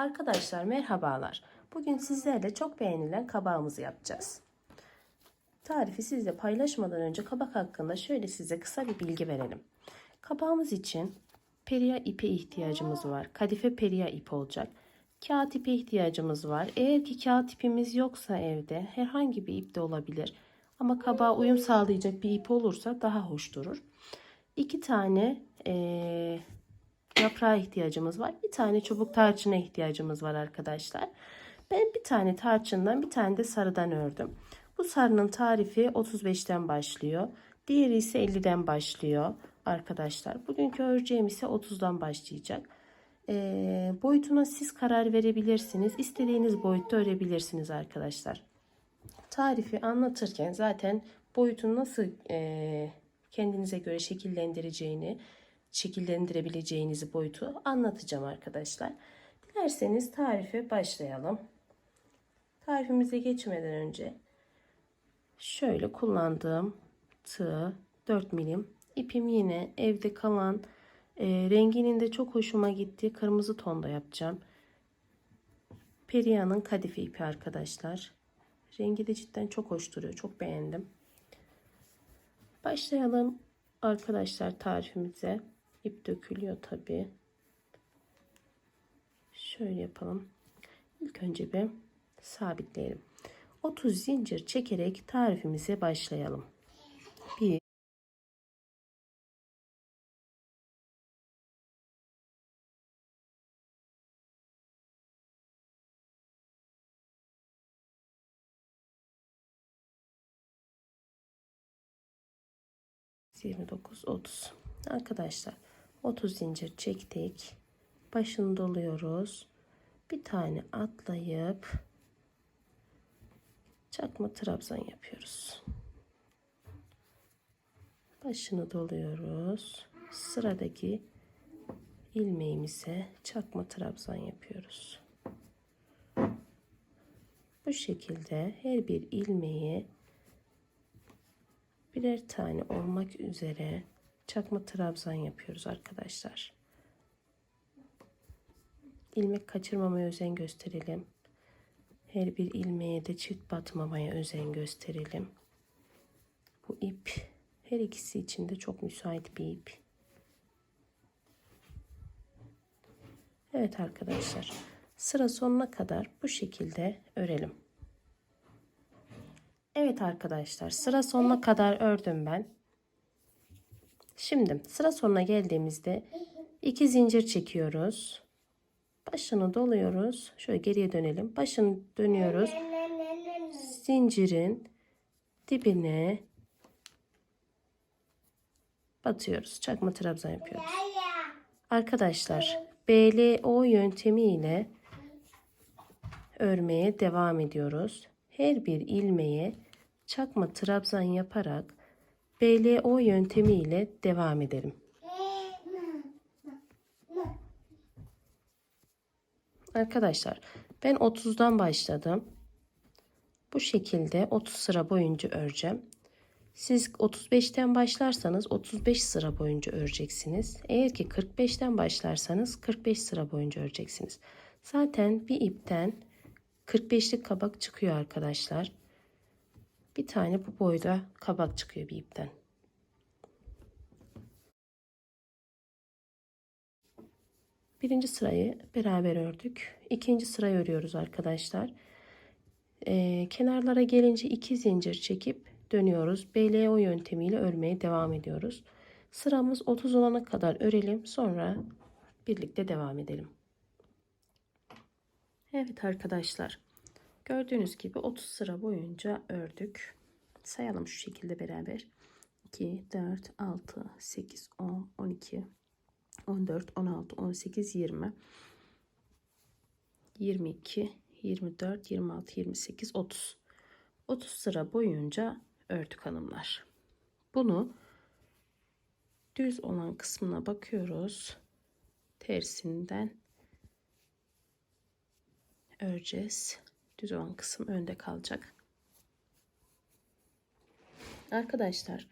Arkadaşlar merhabalar. Bugün sizlerle çok beğenilen kabağımızı yapacağız. Tarifi sizle paylaşmadan önce kabak hakkında şöyle size kısa bir bilgi verelim. Kabağımız için periya ipi ihtiyacımız var. Kadife periya ip olacak. Kağıt ipi ihtiyacımız var. Eğer ki kağıt ipimiz yoksa evde herhangi bir ip de olabilir. Ama kabağa uyum sağlayacak bir ip olursa daha hoş durur. İki tane eee yaprağa ihtiyacımız var. Bir tane çubuk tarçına ihtiyacımız var arkadaşlar. Ben bir tane tarçından bir tane de sarıdan ördüm. Bu sarının tarifi 35'ten başlıyor. Diğeri ise 50'den başlıyor arkadaşlar. Bugünkü öreceğim ise 30'dan başlayacak. Ee, boyutuna siz karar verebilirsiniz. İstediğiniz boyutta örebilirsiniz arkadaşlar. Tarifi anlatırken zaten boyutunu nasıl e, kendinize göre şekillendireceğini şekillendirebileceğinizi boyutu anlatacağım arkadaşlar. Dilerseniz tarife başlayalım. Tarifimize geçmeden önce şöyle kullandığım tığ 4 milim ipim yine evde kalan e, renginin de çok hoşuma gittiği kırmızı tonda yapacağım. Peria'nın kadife ipi arkadaşlar. Rengi de cidden çok hoş duruyor. Çok beğendim. Başlayalım arkadaşlar tarifimize. İp dökülüyor tabi. Şöyle yapalım. İlk önce bir sabitleyelim. 30 zincir çekerek tarifimize başlayalım. 1 29 30 arkadaşlar 30 zincir çektik. Başını doluyoruz. Bir tane atlayıp çakma trabzan yapıyoruz. Başını doluyoruz. Sıradaki ilmeğimize çakma trabzan yapıyoruz. Bu şekilde her bir ilmeği birer tane olmak üzere çakma trabzan yapıyoruz arkadaşlar. İlmek kaçırmamaya özen gösterelim. Her bir ilmeğe de çift batmamaya özen gösterelim. Bu ip her ikisi için de çok müsait bir ip. Evet arkadaşlar sıra sonuna kadar bu şekilde örelim. Evet arkadaşlar sıra sonuna kadar ördüm ben. Şimdi sıra sonuna geldiğimizde iki zincir çekiyoruz. Başını doluyoruz. Şöyle geriye dönelim. Başını dönüyoruz. Zincirin dibine batıyoruz. Çakma trabzan yapıyoruz. Arkadaşlar BLO yöntemi ile örmeye devam ediyoruz. Her bir ilmeğe çakma trabzan yaparak BLO yöntemi ile devam edelim. Arkadaşlar ben 30'dan başladım. Bu şekilde 30 sıra boyunca öreceğim. Siz 35'ten başlarsanız 35 sıra boyunca öreceksiniz. Eğer ki 45'ten başlarsanız 45 sıra boyunca öreceksiniz. Zaten bir ipten 45'lik kabak çıkıyor arkadaşlar. Bir tane bu boyda kabak çıkıyor bir ipten. Birinci sırayı beraber ördük. İkinci sırayı örüyoruz arkadaşlar. Ee, kenarlara gelince iki zincir çekip dönüyoruz. BLO yöntemiyle örmeye devam ediyoruz. Sıramız 30 olana kadar örelim. Sonra birlikte devam edelim. Evet arkadaşlar. Gördüğünüz gibi 30 sıra boyunca ördük. Sayalım şu şekilde beraber. 2, 4, 6, 8, 10, 12, 14, 16, 18, 20, 22, 24, 26, 28, 30. 30 sıra boyunca ördük hanımlar. Bunu düz olan kısmına bakıyoruz. Tersinden öreceğiz. Düz olan kısım önde kalacak. Arkadaşlar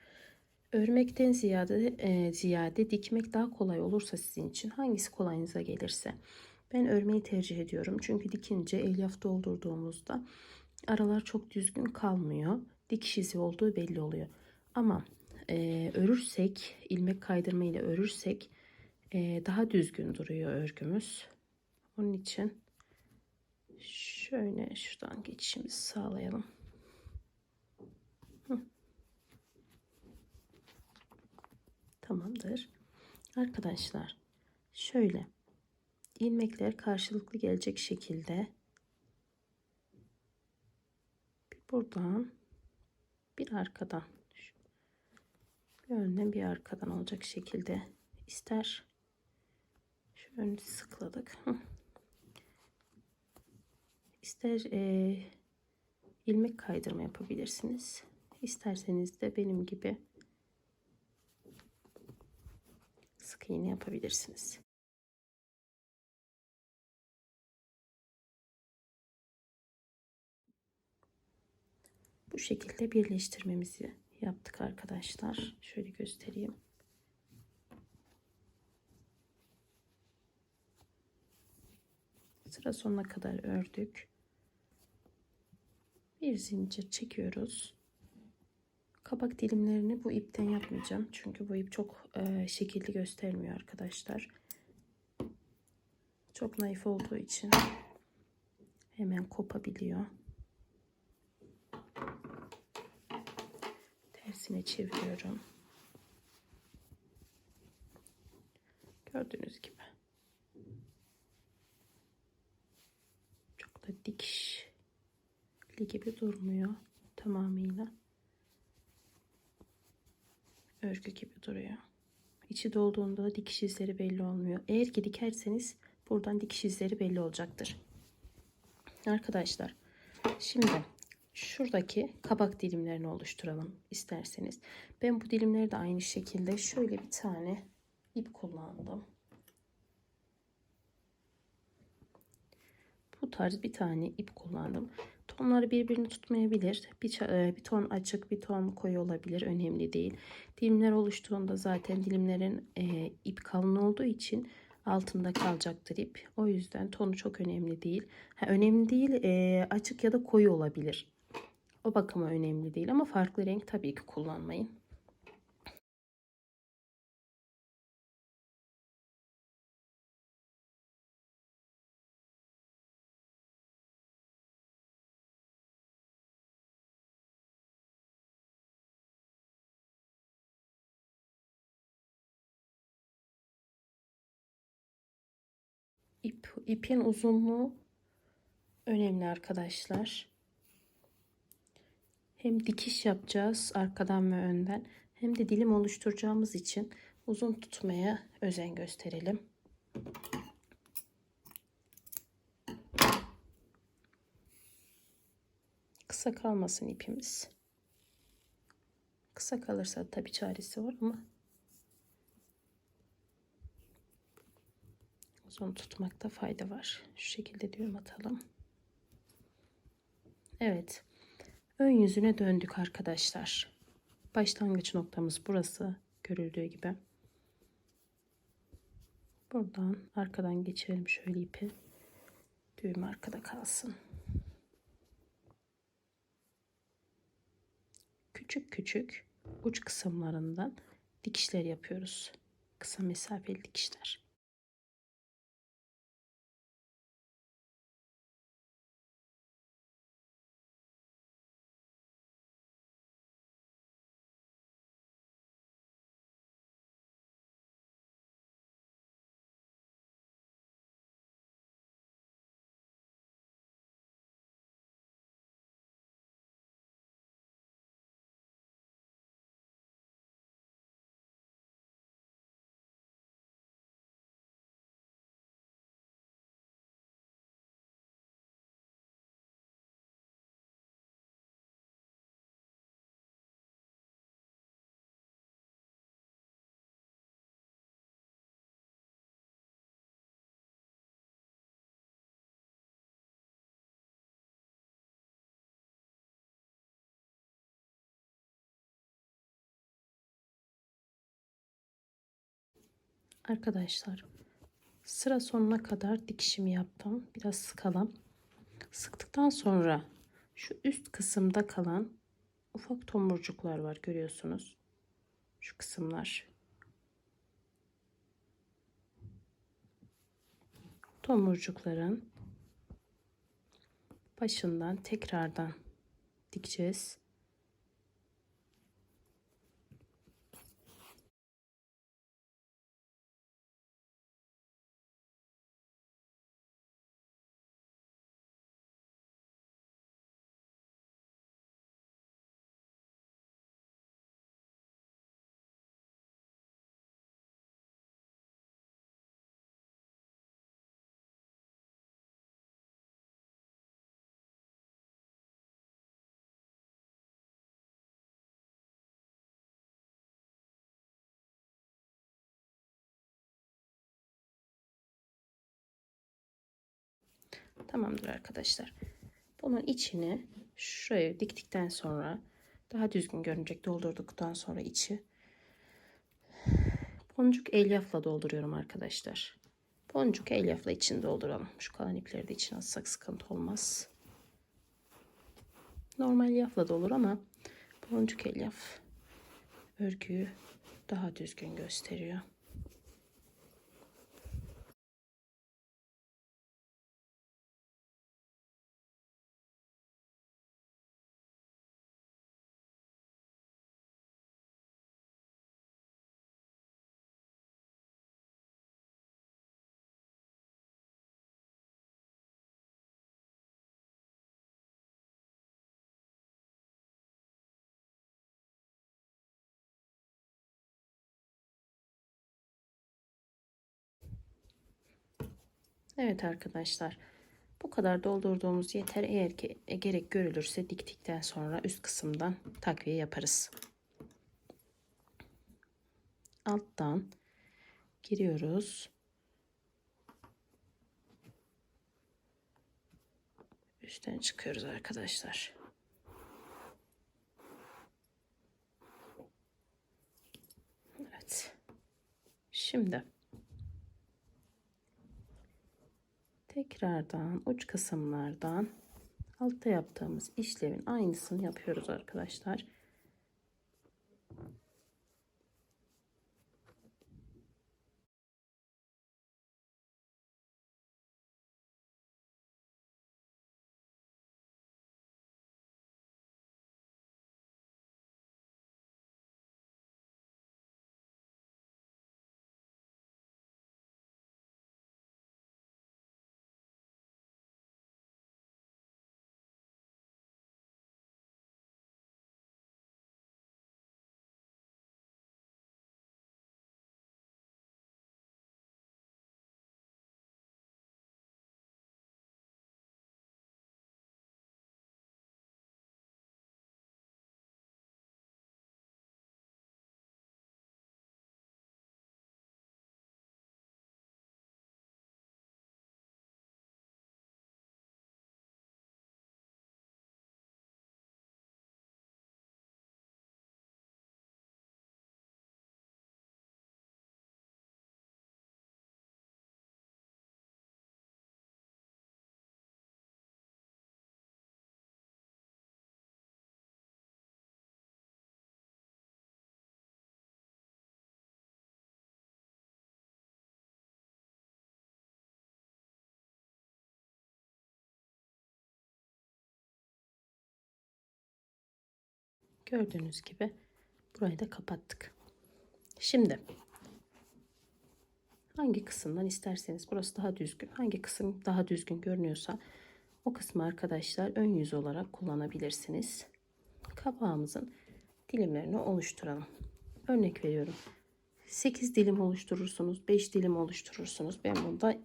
örmekten ziyade e, ziyade dikmek daha kolay olursa sizin için hangisi kolayınıza gelirse Ben örmeyi tercih ediyorum. Çünkü dikince elyaf doldurduğumuzda aralar çok düzgün kalmıyor. Dikiş izi olduğu belli oluyor. Ama e, örürsek, ilmek kaydırma ile örürsek e, daha düzgün duruyor örgümüz. Onun için şöyle şuradan geçişimizi sağlayalım. Tamamdır. Arkadaşlar şöyle ilmekler karşılıklı gelecek şekilde bir buradan bir arkadan bir önden bir arkadan olacak şekilde ister şöyle sıkladık Hı. ister e, ilmek kaydırma yapabilirsiniz isterseniz de benim gibi sık iğne yapabilirsiniz bu şekilde birleştirmemizi yaptık arkadaşlar. Şöyle göstereyim. Sıra sonuna kadar ördük. Bir zincir çekiyoruz. Kabak dilimlerini bu ipten yapmayacağım. Çünkü bu ip çok e, şekilli göstermiyor arkadaşlar. Çok naif olduğu için hemen kopabiliyor. tersine çeviriyorum. Gördüğünüz gibi. Çok da dikişli gibi durmuyor tamamıyla. Örgü gibi duruyor. İçi dolduğunda da dikiş izleri belli olmuyor. Eğer ki dikerseniz buradan dikiş izleri belli olacaktır. Arkadaşlar şimdi şuradaki kabak dilimlerini oluşturalım isterseniz. Ben bu dilimleri de aynı şekilde şöyle bir tane ip kullandım. Bu tarz bir tane ip kullandım. Tonları birbirini tutmayabilir. Bir, bir ton açık bir ton koyu olabilir. Önemli değil. Dilimler oluştuğunda zaten dilimlerin e, ip kalın olduğu için altında kalacaktır ip. O yüzden tonu çok önemli değil. Ha, önemli değil e, açık ya da koyu olabilir. O bakıma önemli değil ama farklı renk tabii ki kullanmayın. İp, ipin uzunluğu önemli arkadaşlar. Hem dikiş yapacağız arkadan ve önden hem de dilim oluşturacağımız için uzun tutmaya özen gösterelim. Kısa kalmasın ipimiz. Kısa kalırsa tabi çaresi var ama uzun tutmakta fayda var. Şu şekilde düğüm atalım. Evet. Ön yüzüne döndük arkadaşlar. Başlangıç noktamız burası görüldüğü gibi. Buradan arkadan geçirelim şöyle ipi. Düğüm arkada kalsın. Küçük küçük uç kısımlarından dikişler yapıyoruz. Kısa mesafeli dikişler. Arkadaşlar sıra sonuna kadar dikişimi yaptım. Biraz sıkalım. Sıktıktan sonra şu üst kısımda kalan ufak tomurcuklar var görüyorsunuz. Şu kısımlar. Tomurcukların başından tekrardan dikeceğiz. Tamamdır arkadaşlar. Bunun içini şuraya diktikten sonra daha düzgün görünecek doldurduktan sonra içi boncuk elyafla dolduruyorum arkadaşlar. Boncuk elyafla içini dolduralım. Şu kalan ipleri de içine atsak sıkıntı olmaz. Normal elyafla da olur ama boncuk elyaf örgüyü daha düzgün gösteriyor. Evet arkadaşlar. Bu kadar doldurduğumuz yeter. Eğer ki e, gerek görülürse diktikten sonra üst kısımdan takviye yaparız. Alttan giriyoruz. Üstten çıkıyoruz arkadaşlar. Evet. Şimdi tekrardan uç kısımlardan altta yaptığımız işlemin aynısını yapıyoruz arkadaşlar. Gördüğünüz gibi burayı da kapattık. Şimdi hangi kısımdan isterseniz burası daha düzgün. Hangi kısım daha düzgün görünüyorsa o kısmı arkadaşlar ön yüz olarak kullanabilirsiniz. Kabağımızın dilimlerini oluşturalım. Örnek veriyorum. 8 dilim oluşturursunuz. 5 dilim oluşturursunuz. Ben bunda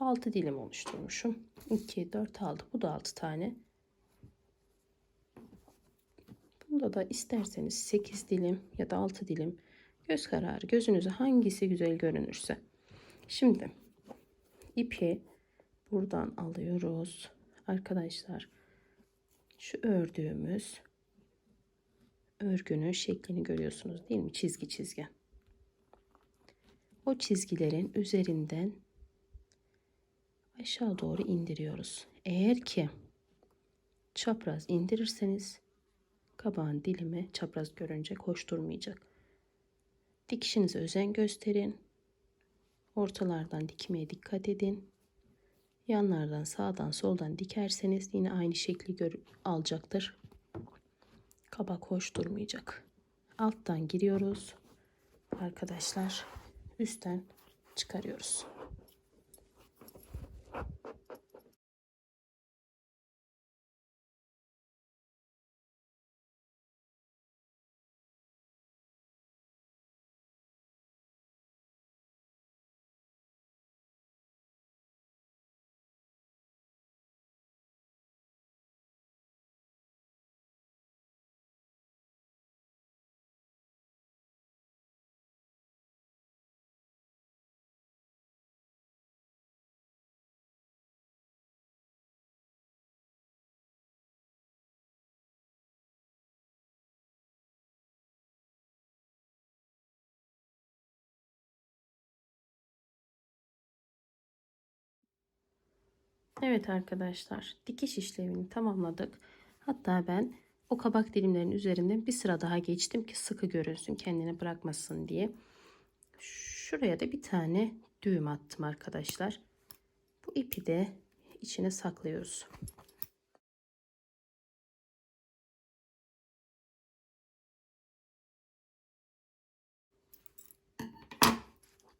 6 dilim oluşturmuşum. 2, 4, 6. Bu da 6 tane. Bunda da isterseniz 8 dilim ya da 6 dilim göz kararı gözünüze hangisi güzel görünürse. Şimdi ipi buradan alıyoruz. Arkadaşlar şu ördüğümüz örgünün şeklini görüyorsunuz değil mi? Çizgi çizgi. o çizgilerin üzerinden aşağı doğru indiriyoruz. Eğer ki çapraz indirirseniz kabağın dilimi çapraz görünce koşturmayacak. Dikişinize özen gösterin. Ortalardan dikmeye dikkat edin. Yanlardan sağdan soldan dikerseniz yine aynı şekli gör alacaktır. Kabak hoş durmayacak. Alttan giriyoruz. Arkadaşlar üstten çıkarıyoruz. Evet arkadaşlar dikiş işlemini tamamladık. Hatta ben o kabak dilimlerinin üzerinden bir sıra daha geçtim ki sıkı görünsün kendini bırakmasın diye. Şuraya da bir tane düğüm attım arkadaşlar. Bu ipi de içine saklıyoruz.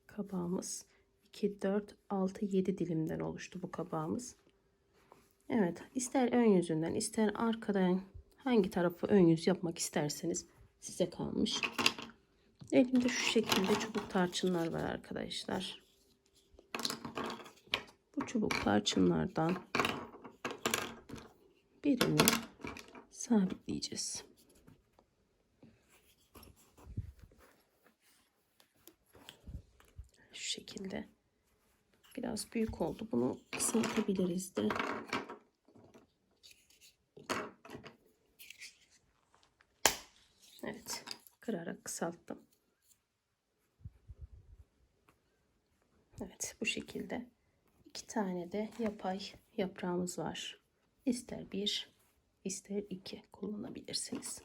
Kabağımız 2, 4, 6, 7 dilimden oluştu bu kabağımız. Evet ister ön yüzünden ister arkadan hangi tarafı ön yüz yapmak isterseniz size kalmış. Elimde şu şekilde çubuk tarçınlar var arkadaşlar. Bu çubuk tarçınlardan birini sabitleyeceğiz. Şu şekilde. Biraz büyük oldu. Bunu kısaltabiliriz de. Evet. Kırarak kısalttım. Evet. Bu şekilde. iki tane de yapay yaprağımız var. İster bir, ister iki kullanabilirsiniz.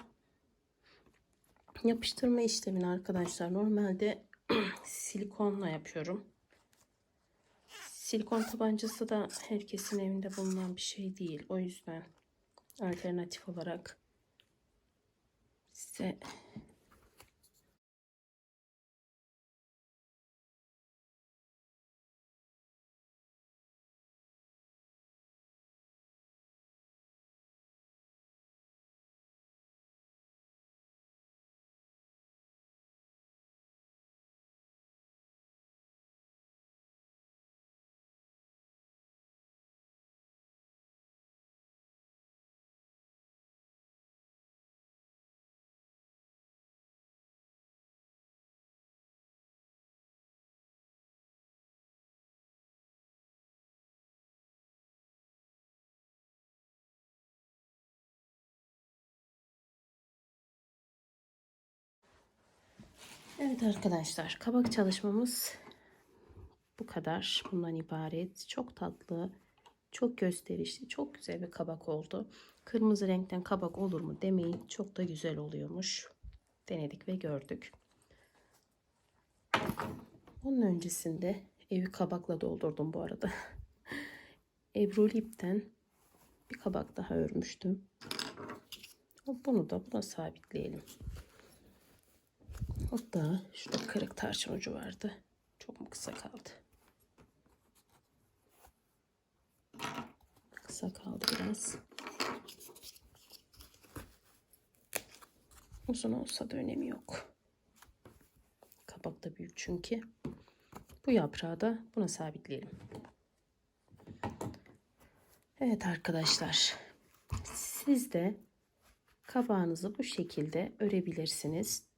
Yapıştırma işlemini arkadaşlar normalde silikonla yapıyorum. Silikon tabancası da herkesin evinde bulunan bir şey değil. O yüzden alternatif olarak size Evet arkadaşlar kabak çalışmamız bu kadar. Bundan ibaret. Çok tatlı, çok gösterişli, çok güzel bir kabak oldu. Kırmızı renkten kabak olur mu demeyin. Çok da güzel oluyormuş. Denedik ve gördük. Onun öncesinde evi kabakla doldurdum bu arada. Ebruli ipten bir kabak daha örmüştüm. Bunu da buna sabitleyelim. Hatta şurada kırık tarçın ucu vardı. Çok mu kısa kaldı? Kısa kaldı biraz. Uzun olsa da önemi yok. Kabak da büyük çünkü. Bu yaprağı da buna sabitleyelim. Evet arkadaşlar. Siz de kabağınızı bu şekilde örebilirsiniz.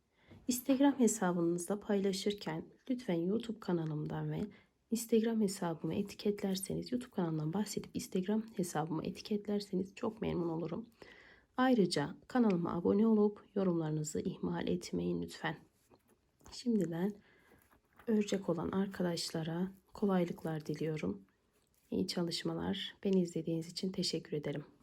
Instagram hesabınızda paylaşırken lütfen YouTube kanalımdan ve Instagram hesabımı etiketlerseniz, YouTube kanalından bahsedip Instagram hesabımı etiketlerseniz çok memnun olurum. Ayrıca kanalıma abone olup yorumlarınızı ihmal etmeyin lütfen. Şimdiden Örecek olan arkadaşlara kolaylıklar diliyorum. İyi çalışmalar. Beni izlediğiniz için teşekkür ederim.